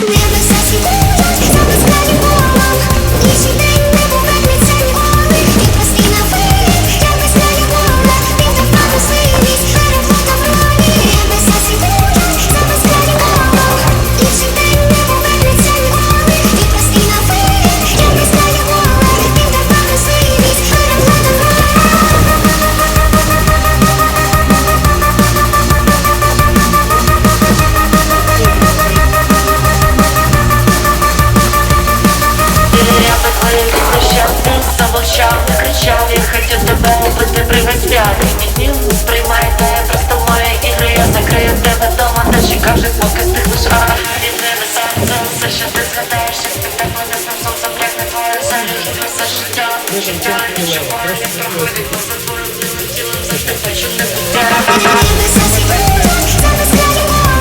Minha necessidade é Завжди звуки з тих він Від ними сонцем Все, що ти згадаєш Із під тебе незним сонцем Прягне твоє землю все життя Життя, що воно проходить Поза твоїм тілом Завжди хочу тебе.